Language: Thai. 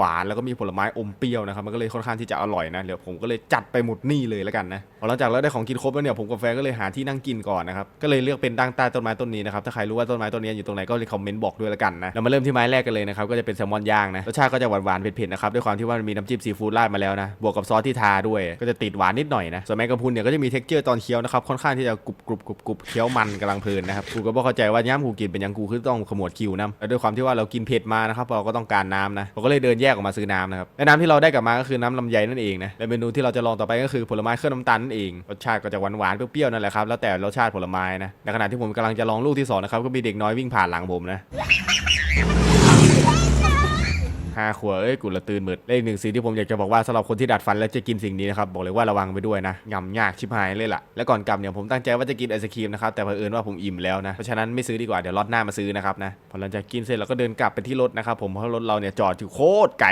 หวานแล้วก็มีผลไม้อมเปรี้ยวนะครับมันก็เลยค่อนข้างที่จะอร่อยนะเดี๋ยวผมก็เลยจัดไปหมดนี่เลยแล้วกันนะพอหลังจากเราได้ของกินครบแล้วเนี่ยผมกับแฟนก็เลยหาที่นั่งกินก่อนนะครับก็เลยเลือกเป็นดั้งใต้ต้นไม้ต้นนี้นะครับถ้าใครรู้ว่าต้นไม้ต้นนี้อยู่ตรงไหนก็คอมเมนต์บอกด้วยแล้วกันนะเรามาเริ่มที่ไม้แรกกันเลยนะครับก็จะเป็นแซลมอนย่างนะรสชาติก็จะหวานๆเผ็ดๆนะครับด้วยความที่ว่ามันมีน้ำจิ้มซีฟู้ดราดมาแล้วนะบวกกับซอสที่ทาด้วยก็จะติดหวานนิดหน่อยนะส่วนแมงกะพรุนเนี่ยก็จะมีเท็กเจอร์ตอนเคี้ยวนะครับค่อนข้างที่จะกรุบกรุบกรุบกรุบเคี้ยวมันกำลังเพลินนะครับกูก็บ่เข้าใจว่าย่ามกูกินเป็นยังกูคือต้องขมวดคิวนะแล้วด้วยความที่ว่าเรากินเผ็ดมานะครับเราก็ต้องการน้ำนะผมก็เลยเดินแยกออกมาซื้อน้ำนะครับและน้ำที่เราได้กลับมาก็คือน้ำลำไยนั่นเองนะและเมนูที่เราจะลองต่อไปก็คือผลไม้เครื่องน้ำตาลนั่นเองรสชาติก็จะหวานหวานๆเปรี้ยวๆนั่นแหละครับแล้วแต่รสชาติผลไม้นะในขณะที่ผมกำลังจะลองลูกที่สองนะครับก็มีเด็กน้อยวิ่งผ่านหลังผมนะ ห้าขวเอ้ยกูละตื่นหมืดเลขหนึ่งสิ่งที่ผมอยากจะบอกว่าสำหรับคนที่ดัดฟันแล้วจะกินสิ่งนี้นะครับบอกเลยว่าระวังไปด้วยนะยำยากชิบหายเลยล่ะและก่อนกลับเนี่ยผมตั้งใจว่าจะกินไอศครีมนะครับแต่เผอิญว่าผมอิ่มแล้วนะเพราะฉะนั้นไม่ซื้อดีกว่าเดี๋ยวรอดหน้ามาซื้อนะครับนะพอหลังจากกินเสร็จเราก็เดินกลับไปที่รถนะครับผมเพราะรถเราเนี่ยจอดอยู่โคตรไกล